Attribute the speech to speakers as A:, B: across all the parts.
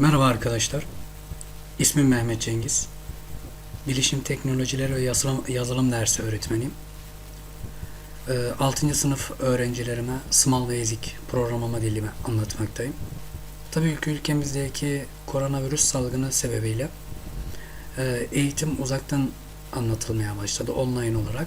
A: Merhaba arkadaşlar. İsmim Mehmet Cengiz. Bilişim Teknolojileri ve Yazılım, yazılım dersi öğretmeniyim. 6. sınıf öğrencilerime Small Basic programlama dilimi anlatmaktayım. Tabii ki ülkemizdeki koronavirüs salgını sebebiyle e, eğitim uzaktan anlatılmaya başladı online olarak.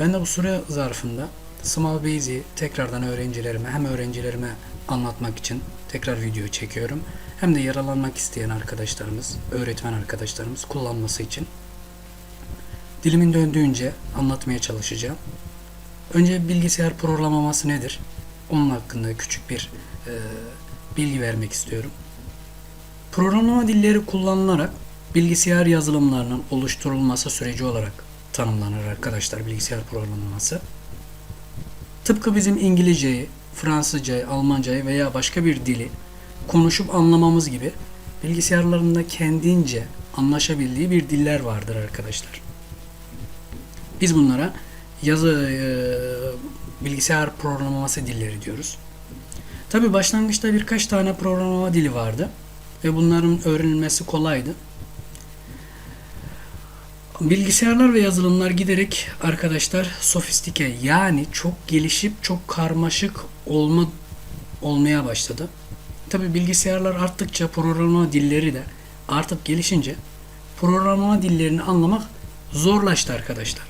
A: Ben de bu süre zarfında Small Basic'i tekrardan öğrencilerime hem öğrencilerime anlatmak için tekrar video çekiyorum. Hem de yaralanmak isteyen arkadaşlarımız, öğretmen arkadaşlarımız kullanması için dilimin döndüğünce anlatmaya çalışacağım. Önce bilgisayar programlaması nedir? Onun hakkında küçük bir e, bilgi vermek istiyorum. Programlama dilleri kullanılarak bilgisayar yazılımlarının oluşturulması süreci olarak tanımlanır arkadaşlar bilgisayar programlaması. Tıpkı bizim İngilizceyi, Fransızcayı, Almancayı veya başka bir dili konuşup anlamamız gibi bilgisayarlarında kendince anlaşabildiği bir diller vardır arkadaşlar. Biz bunlara yazı e, bilgisayar programlaması dilleri diyoruz. Tabi başlangıçta birkaç tane programlama dili vardı ve bunların öğrenilmesi kolaydı. Bilgisayarlar ve yazılımlar giderek arkadaşlar sofistike yani çok gelişip çok karmaşık olma olmaya başladı. Tabi bilgisayarlar arttıkça programlama dilleri de artıp gelişince programlama dillerini anlamak zorlaştı arkadaşlar.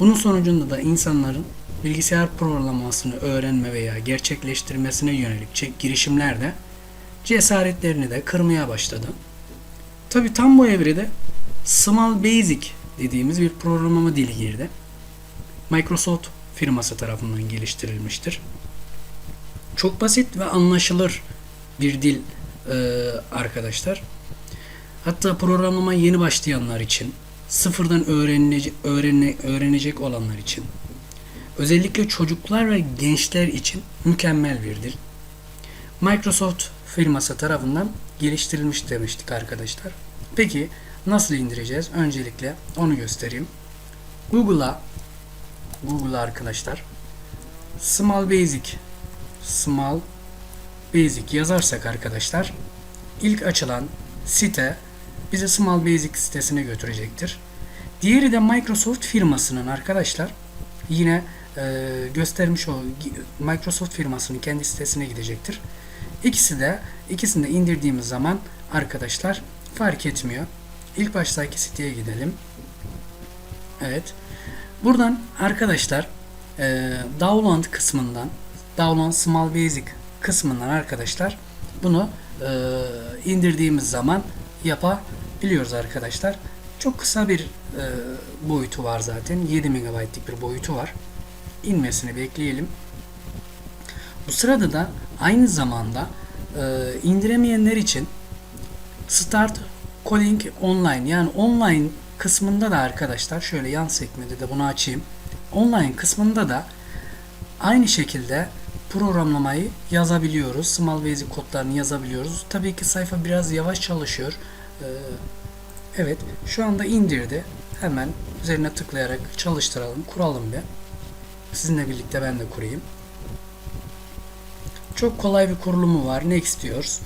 A: Bunun sonucunda da insanların bilgisayar programlamasını öğrenme veya gerçekleştirmesine yönelik girişimler de cesaretlerini de kırmaya başladı. Tabi tam bu evrede Small Basic dediğimiz bir programlama dili girdi. Microsoft firması tarafından geliştirilmiştir. Çok basit ve anlaşılır bir dil e, arkadaşlar. Hatta programlama yeni başlayanlar için, sıfırdan öğrenecek, öğrene, öğrenecek olanlar için, özellikle çocuklar ve gençler için mükemmel bir dil. Microsoft firması tarafından geliştirilmiş demiştik arkadaşlar. Peki nasıl indireceğiz? Öncelikle onu göstereyim. Google'a Google'a arkadaşlar Small Basic Small Basic yazarsak arkadaşlar ilk açılan site bizi Small Basic sitesine götürecektir. Diğeri de Microsoft firmasının arkadaşlar yine e, göstermiş o Microsoft firmasının kendi sitesine gidecektir. İkisi de ikisini de indirdiğimiz zaman arkadaşlar fark etmiyor. İlk baştaki siteye gidelim. Evet. Buradan arkadaşlar e, download kısmından download small basic kısmından arkadaşlar bunu e, indirdiğimiz zaman yapabiliyoruz arkadaşlar. Çok kısa bir e, boyutu var zaten. 7 MB'lik bir boyutu var. İnmesini bekleyelim. Bu sırada da aynı zamanda e, indiremeyenler için Start Coding Online yani online kısmında da arkadaşlar şöyle yan sekmede de bunu açayım. Online kısmında da aynı şekilde programlamayı yazabiliyoruz. Small Basic kodlarını yazabiliyoruz. Tabii ki sayfa biraz yavaş çalışıyor. Ee, evet şu anda indirdi. Hemen üzerine tıklayarak çalıştıralım. Kuralım bir. Sizinle birlikte ben de kurayım. Çok kolay bir kurulumu var. Next diyoruz.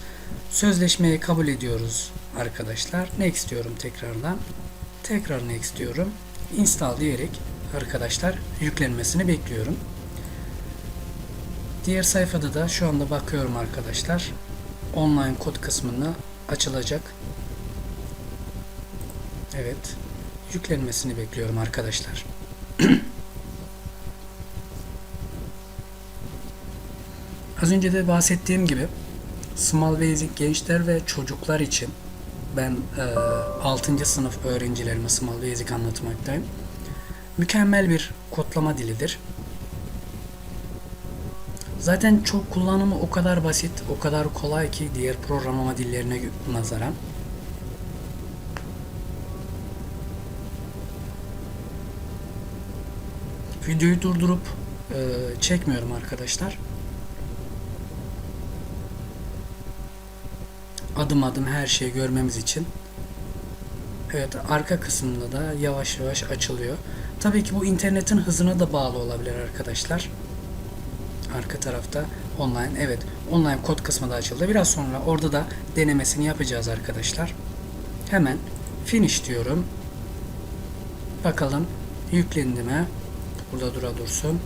A: Sözleşmeyi kabul ediyoruz arkadaşlar. Next diyorum tekrardan. Tekrar next diyorum. Install diyerek arkadaşlar yüklenmesini bekliyorum. Diğer sayfada da şu anda bakıyorum arkadaşlar. Online kod kısmını açılacak. Evet. Yüklenmesini bekliyorum arkadaşlar. Az önce de bahsettiğim gibi Small Basic gençler ve çocuklar için ben e, 6. sınıf öğrencilerime Small Basic anlatmaktayım. Mükemmel bir kodlama dilidir. Zaten çok kullanımı o kadar basit, o kadar kolay ki diğer programlama dillerine nazaran. Videoyu durdurup e, çekmiyorum arkadaşlar. Adım adım her şeyi görmemiz için. Evet arka kısmında da yavaş yavaş açılıyor. Tabii ki bu internetin hızına da bağlı olabilir arkadaşlar arka tarafta online. Evet online kod kısmı da açıldı. Biraz sonra orada da denemesini yapacağız arkadaşlar. Hemen finish diyorum. Bakalım yüklendi mi? Burada dura dursun.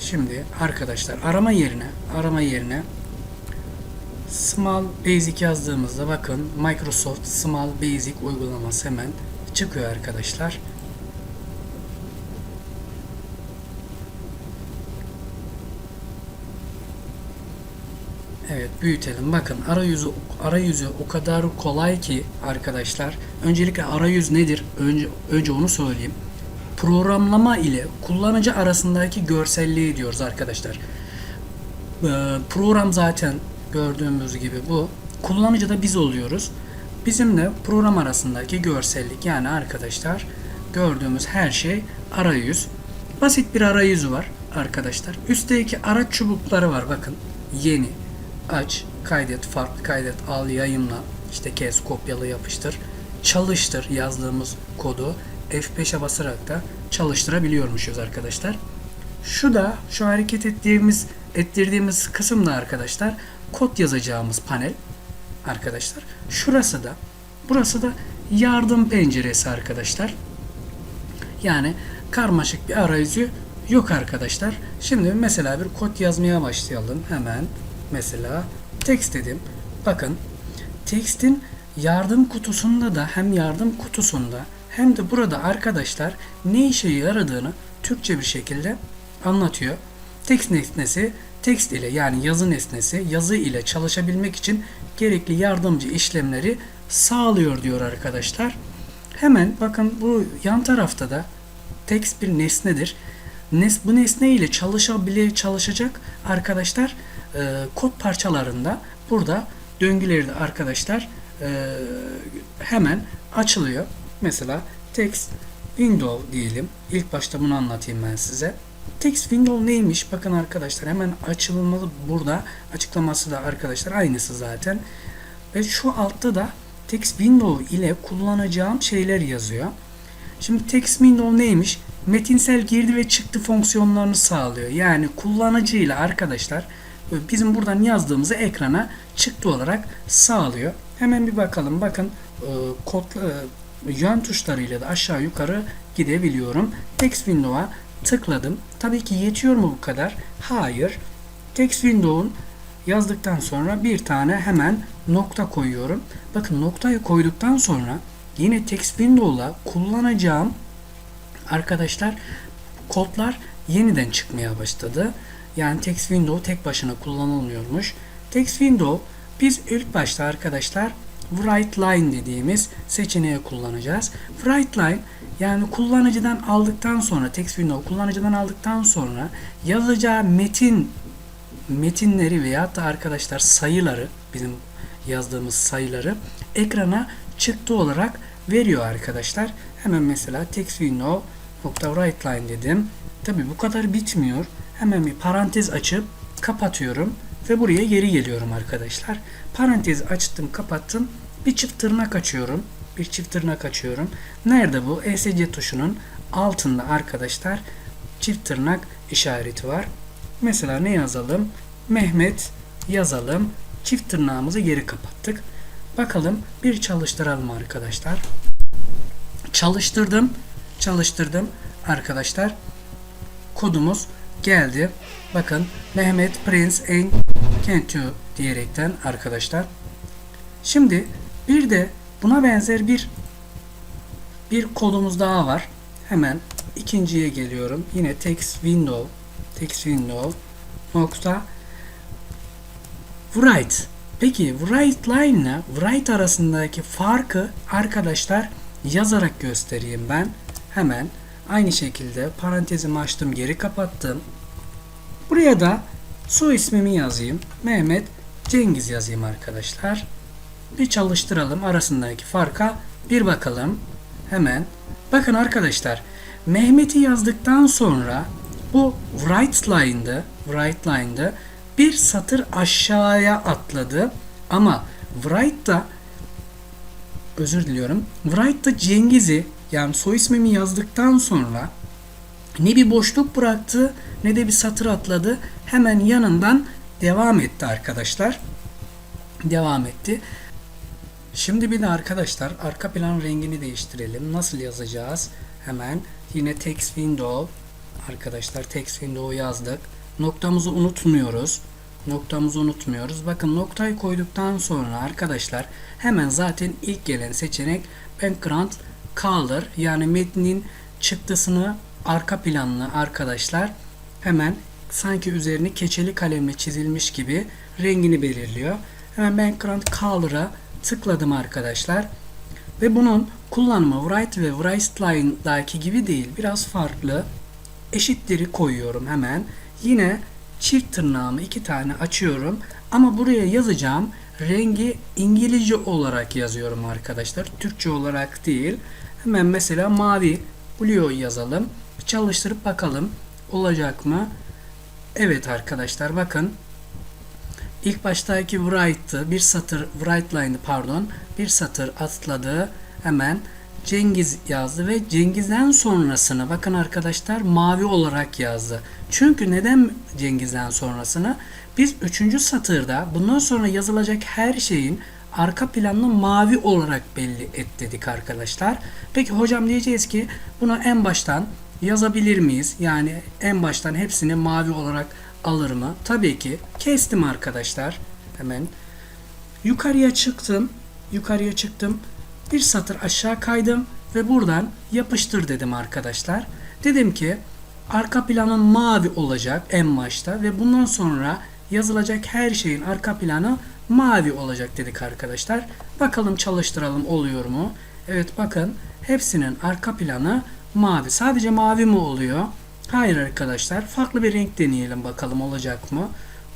A: Şimdi arkadaşlar arama yerine arama yerine Small Basic yazdığımızda bakın Microsoft Small Basic uygulaması hemen çıkıyor arkadaşlar. Evet büyütelim. Bakın arayüzü arayüzü o kadar kolay ki arkadaşlar. Öncelikle arayüz nedir? Önce önce onu söyleyeyim. Programlama ile kullanıcı arasındaki görselliği diyoruz arkadaşlar. Ee, program zaten gördüğümüz gibi bu. Kullanıcı da biz oluyoruz. Bizimle program arasındaki görsellik yani arkadaşlar gördüğümüz her şey arayüz. Basit bir arayüzü var arkadaşlar. Üstteki araç çubukları var bakın. Yeni, aç, kaydet, farklı kaydet, al, yayınla, işte kes, kopyala, yapıştır, çalıştır yazdığımız kodu F5'e basarak da çalıştırabiliyormuşuz arkadaşlar. Şu da şu hareket ettiğimiz ettirdiğimiz kısımda arkadaşlar kod yazacağımız panel arkadaşlar. Şurası da burası da yardım penceresi arkadaşlar. Yani karmaşık bir arayüzü yok arkadaşlar. Şimdi mesela bir kod yazmaya başlayalım. Hemen mesela text dedim. Bakın text'in yardım kutusunda da hem yardım kutusunda hem de burada arkadaşlar ne işe yaradığını Türkçe bir şekilde anlatıyor. Text nesnesi text ile yani yazı nesnesi yazı ile çalışabilmek için gerekli yardımcı işlemleri sağlıyor diyor arkadaşlar. Hemen bakın bu yan tarafta da text bir nesnedir. Nes, bu nesne ile çalışabile çalışacak arkadaşlar e, kod parçalarında burada döngüleri de arkadaşlar e, hemen açılıyor. Mesela text window diyelim. İlk başta bunu anlatayım ben size. Text window neymiş? Bakın arkadaşlar hemen açılmalı burada. Açıklaması da arkadaşlar aynısı zaten. Ve şu altta da text window ile kullanacağım şeyler yazıyor. Şimdi text window neymiş? Metinsel girdi ve çıktı fonksiyonlarını sağlıyor. Yani kullanıcıyla arkadaşlar bizim buradan yazdığımızı ekrana çıktı olarak sağlıyor. Hemen bir bakalım. Bakın e, kod e, yön tuşlarıyla da aşağı yukarı gidebiliyorum. Text window'a tıkladım. Tabii ki yetiyor mu bu kadar? Hayır. Text window'un yazdıktan sonra bir tane hemen nokta koyuyorum. Bakın noktayı koyduktan sonra yine text window'la kullanacağım arkadaşlar kodlar yeniden çıkmaya başladı. Yani text window tek başına kullanılmıyormuş. Text window biz ilk başta arkadaşlar write line dediğimiz seçeneği kullanacağız. Write line yani kullanıcıdan aldıktan sonra text window kullanıcıdan aldıktan sonra yazacağı metin metinleri veya da arkadaşlar sayıları bizim yazdığımız sayıları ekrana çıktı olarak veriyor arkadaşlar. Hemen mesela text window nokta write line dedim. Tabi bu kadar bitmiyor. Hemen bir parantez açıp kapatıyorum ve buraya geri geliyorum arkadaşlar. Parantez açtım kapattım. Bir çift tırnak açıyorum. Bir çift tırnak açıyorum. Nerede bu? ESC tuşunun altında arkadaşlar çift tırnak işareti var. Mesela ne yazalım? Mehmet yazalım. Çift tırnağımızı geri kapattık. Bakalım bir çalıştıralım arkadaşlar. Çalıştırdım. Çalıştırdım arkadaşlar. Kodumuz geldi. Bakın Mehmet Prince en you diyerekten arkadaşlar. Şimdi bir de buna benzer bir bir kodumuz daha var. Hemen ikinciye geliyorum. Yine text window text window nokta write. Peki write line ile write arasındaki farkı arkadaşlar yazarak göstereyim ben. Hemen aynı şekilde parantezimi açtım geri kapattım. Buraya da soy ismimi yazayım. Mehmet Cengiz yazayım arkadaşlar. Bir çalıştıralım arasındaki farka bir bakalım. Hemen. Bakın arkadaşlar Mehmet'i yazdıktan sonra bu right line'da right line'da bir satır aşağıya atladı. Ama write'da özür diliyorum. Write'da Cengiz'i yani soy ismimi yazdıktan sonra ne bir boşluk bıraktı ne de bir satır atladı. Hemen yanından devam etti arkadaşlar. Devam etti. Şimdi bir de arkadaşlar arka plan rengini değiştirelim. Nasıl yazacağız? Hemen yine text window arkadaşlar text window yazdık. Noktamızı unutmuyoruz. Noktamızı unutmuyoruz. Bakın noktayı koyduktan sonra arkadaşlar hemen zaten ilk gelen seçenek background color yani metnin çıktısını arka planını arkadaşlar hemen sanki üzerini keçeli kalemle çizilmiş gibi rengini belirliyor. Hemen background color'a tıkladım arkadaşlar. Ve bunun kullanımı Write ve WriteLine'daki gibi değil. Biraz farklı. Eşitleri koyuyorum hemen. Yine çift tırnağımı iki tane açıyorum. Ama buraya yazacağım rengi İngilizce olarak yazıyorum arkadaşlar. Türkçe olarak değil. Hemen mesela mavi blue yazalım. Çalıştırıp bakalım olacak mı? Evet arkadaşlar bakın İlk baştaki write'ı bir satır write line'ı pardon bir satır atladı hemen Cengiz yazdı ve Cengiz'den sonrasını bakın arkadaşlar mavi olarak yazdı. Çünkü neden Cengiz'den sonrasını? Biz üçüncü satırda bundan sonra yazılacak her şeyin arka planını mavi olarak belli et dedik arkadaşlar. Peki hocam diyeceğiz ki bunu en baştan yazabilir miyiz? Yani en baştan hepsini mavi olarak alır mı? Tabii ki. Kestim arkadaşlar. Hemen yukarıya çıktım. Yukarıya çıktım. Bir satır aşağı kaydım ve buradan yapıştır dedim arkadaşlar. Dedim ki arka planın mavi olacak en başta ve bundan sonra yazılacak her şeyin arka planı mavi olacak dedik arkadaşlar. Bakalım çalıştıralım oluyor mu? Evet bakın hepsinin arka planı mavi. Sadece mavi mi oluyor? Hayır arkadaşlar. Farklı bir renk deneyelim bakalım olacak mı?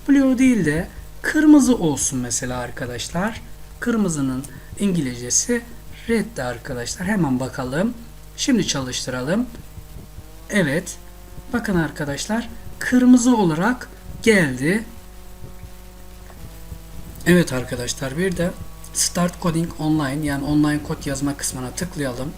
A: Blue değil de kırmızı olsun mesela arkadaşlar. Kırmızının İngilizcesi red de arkadaşlar. Hemen bakalım. Şimdi çalıştıralım. Evet. Bakın arkadaşlar. Kırmızı olarak geldi. Evet arkadaşlar bir de Start Coding Online yani online kod yazma kısmına tıklayalım.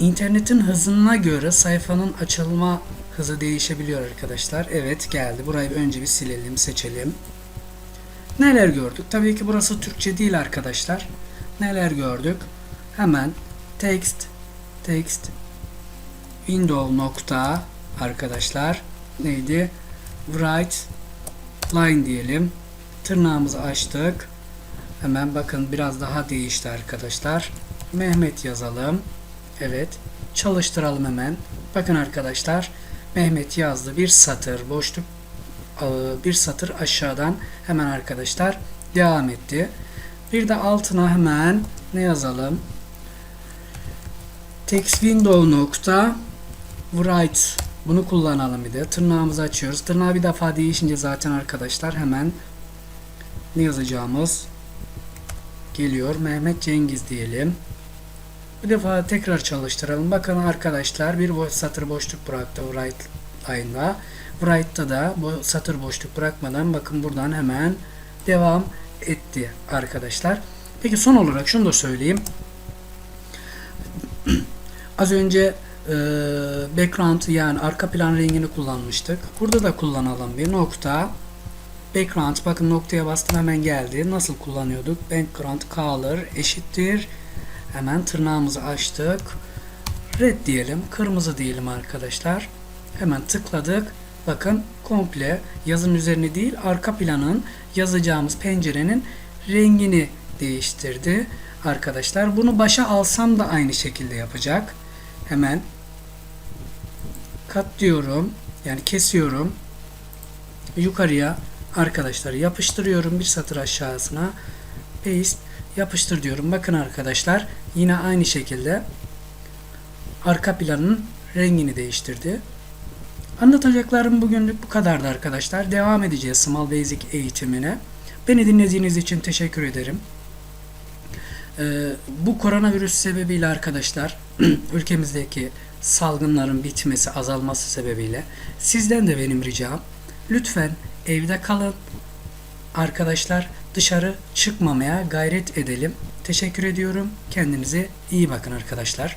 A: İnternetin hızına göre sayfanın açılma hızı değişebiliyor arkadaşlar. Evet geldi. Burayı önce bir silelim, seçelim. Neler gördük? Tabii ki burası Türkçe değil arkadaşlar. Neler gördük? Hemen text text window nokta arkadaşlar neydi? Write line diyelim. Tırnağımızı açtık. Hemen bakın biraz daha değişti arkadaşlar. Mehmet yazalım. Evet. Çalıştıralım hemen. Bakın arkadaşlar. Mehmet yazdı. Bir satır boşluk bir satır aşağıdan hemen arkadaşlar devam etti. Bir de altına hemen ne yazalım? Text window nokta write bunu kullanalım bir de. Tırnağımızı açıyoruz. Tırnağı bir defa değişince zaten arkadaşlar hemen ne yazacağımız geliyor. Mehmet Cengiz diyelim. Bir defa tekrar çalıştıralım. Bakın arkadaşlar bir bo satır boşluk bıraktı write line'da. Write'da da bu satır boşluk bırakmadan bakın buradan hemen devam etti arkadaşlar. Peki son olarak şunu da söyleyeyim. Az önce e, background yani arka plan rengini kullanmıştık. Burada da kullanalım bir nokta. Background bakın noktaya bastım hemen geldi. Nasıl kullanıyorduk? Background color eşittir Hemen tırnağımızı açtık. Red diyelim. Kırmızı diyelim arkadaşlar. Hemen tıkladık. Bakın komple yazın üzerine değil arka planın yazacağımız pencerenin rengini değiştirdi arkadaşlar. Bunu başa alsam da aynı şekilde yapacak. Hemen katlıyorum. Yani kesiyorum. Yukarıya arkadaşlar yapıştırıyorum bir satır aşağısına. Paste yapıştır diyorum. Bakın arkadaşlar yine aynı şekilde arka planın rengini değiştirdi. Anlatacaklarım bugünlük bu kadardı arkadaşlar. Devam edeceğiz Small Basic eğitimine. Beni dinlediğiniz için teşekkür ederim. Ee, bu koronavirüs sebebiyle arkadaşlar ülkemizdeki salgınların bitmesi, azalması sebebiyle sizden de benim ricam lütfen evde kalın. Arkadaşlar dışarı çıkmamaya gayret edelim. Teşekkür ediyorum. Kendinize iyi bakın arkadaşlar.